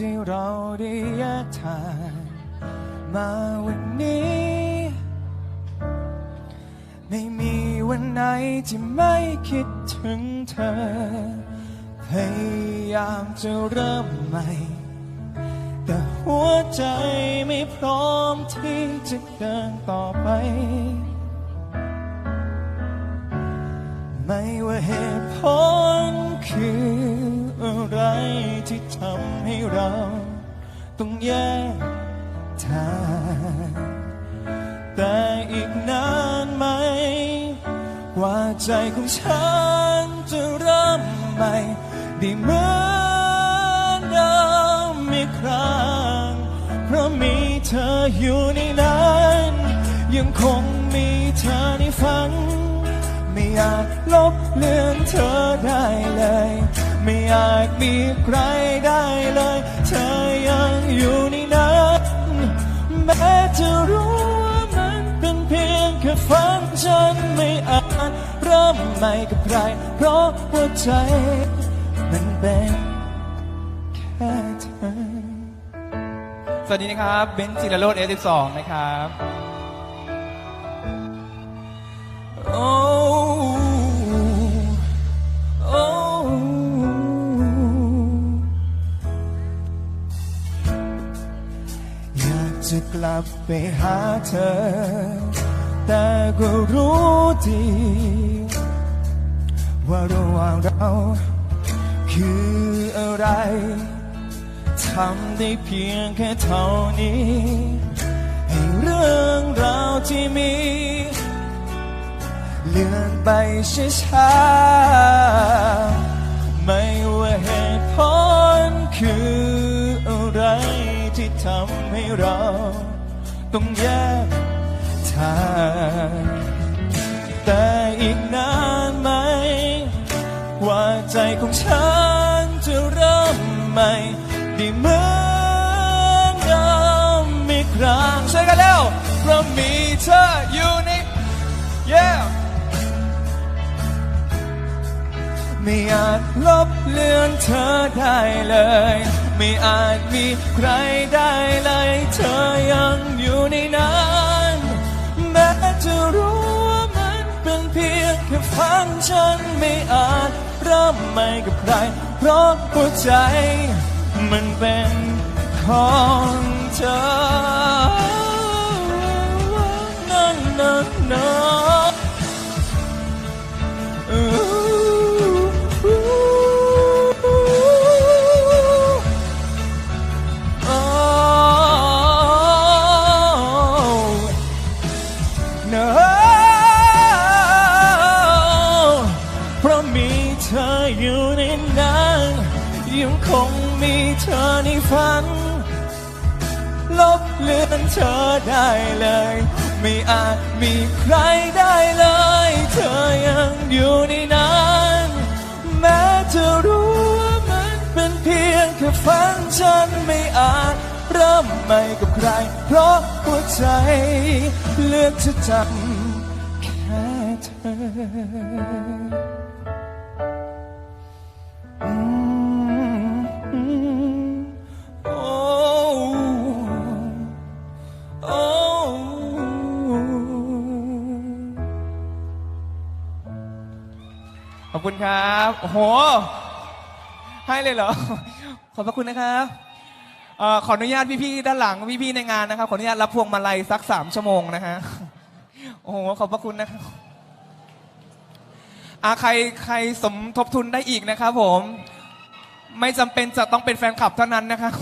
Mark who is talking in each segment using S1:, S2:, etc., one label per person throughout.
S1: ที่เราได้แยกทางมาวันนี้ ไม่มีวันไหนที่ไม่คิดถึงเธอ พยายามจะเริ่มใหม่ แต่หัวใจไม่พร้อมที่จะเดินต่อไป ไม่ว่าเหตุผลคือ อะไรที่ทำให้เรา ต้องแยกทางแต่อีกนานไหมกว่าใจของฉันจะเริ่มใหม่ได้เหมือนเดิมอีกครั้งเพราะมีเธออยู่ในนั้น ยังคงมีเธอในฝัน ไม่อาจลบเลือนเธอได้เลย ไม่อยาจมีใครได้เลย เธอยังอยู่ในนั้นแม้จะรู้ว่ามันเป็นเพียงแค่ฝันฉันไม่อาจเริ่มใหม่กับใคร เพราะหัวใจมันเป็นแค่เธอ
S2: สวัสดีนะครับเบนจิรโรดเอสิบสองนะครับ
S1: จะกลับไปหาเธอ แต่ก็รู้ดี ว่าระหว่างเรา คืออะไรทำได้เพียงแค่เท่านี้ให้เรื่องราวที่มี เลื่อนไปช้าๆไม่ว่าเหตุผลคืออะไร ทำให้เราต้องแยกทางแต่อีกนานไหม ว่าใจของฉันจะเริ่มใหม่ได้เหมือนเดิมอีกครั้งใช่วยกันแล้วเพราะมีเธออยู่ใน yeah ไม่อาจลบเลือนเธอได้เลย ไม่อาจมีใครได้เลย เธอยังอยู่ในนั้นแม้จะรู้ว่ามันเป็นเพียงแค่ฝันฉันไม่อาจเริ่มใหม่กับใคร เพราะหัวใจ มันเป็นของเธอนั่นนั่ เธอในฝัน ลบเลือนเธอได้เลย ไม่อาจมีใครได้เลย เธอยังอยู่ในนั้นแม้จะรู้ว่ามันเป็นเพียงแค่ฝันฉันไม่อาจเริ่มใหม่กับใคร เพราะหัวใจเลือกจะจำแค่เธอ
S2: ขอบคุณครับโอ้โห ให้เลยเหรอ ขอบพระคุณนะครับเอ่อขออนุญาตพี่ๆด้านหลังพี่ๆในงานนะครับ ขออนุญาตรับพวงมาลัยสักสามชั่วโมงนะฮะ โอ้โห ขอบพระคุณนะครับอาใครใครสมทบทุนได้อีกนะครับผม ไม่จำเป็นจะต้องเป็นแฟนคลับเท่านั้นนะครับ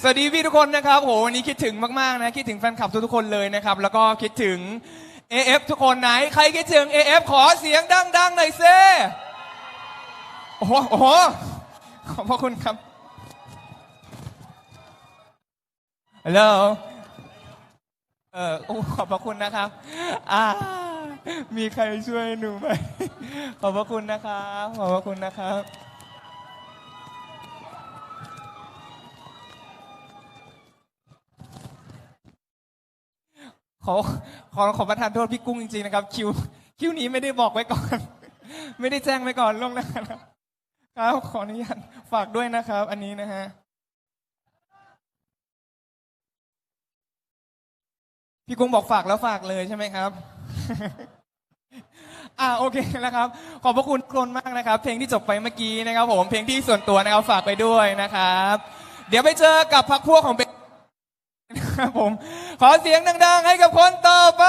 S2: สวัสดีพี่ทุกคนนะครับโหวันนี้คิดถึงมากๆนะคิดถึงแฟนคลับทุกๆคนเลยนะครับ แล้วก็คิดถึง AF ทุกคนไหน ใครคิดถึง AF ขอเสียงดังๆหน่อยเซ่โอ้โหโอ้โหขอบพระคุณครับฮัลโหลเออโอ้ขอบพระคุณนะครับอ่ามีใครช่วยหนูไหมขอบพระคุณนะครับ ขอบพระคุณนะครับ ขอขอขอประทานโทษพี่กุ้งจริงๆนะครับ คิวคิวนี้ไม่ได้บอกไว้ก่อน ไม่ได้แจ้งไว้ก่อนล่วงหน้านะครับครับขออนุญาตฝากด้วยนะครับ อันนี้นะฮะพี่กุ้งบอกฝากแล้วฝากเลยใช่ไหมครับอ่าโอเคนะครับ ขอบพระคุณกคนมากนะครับ เพลงที่จบไปเมื่อกี้นะครับ ผมเพลงที่ส่วนตัวนะครับฝากไปด้วยนะครับ เดี๋ยวไปเจอกับพักพวกของเบ ครับผม ขอเสียงดัง ๆ ให้กับคนต่อไป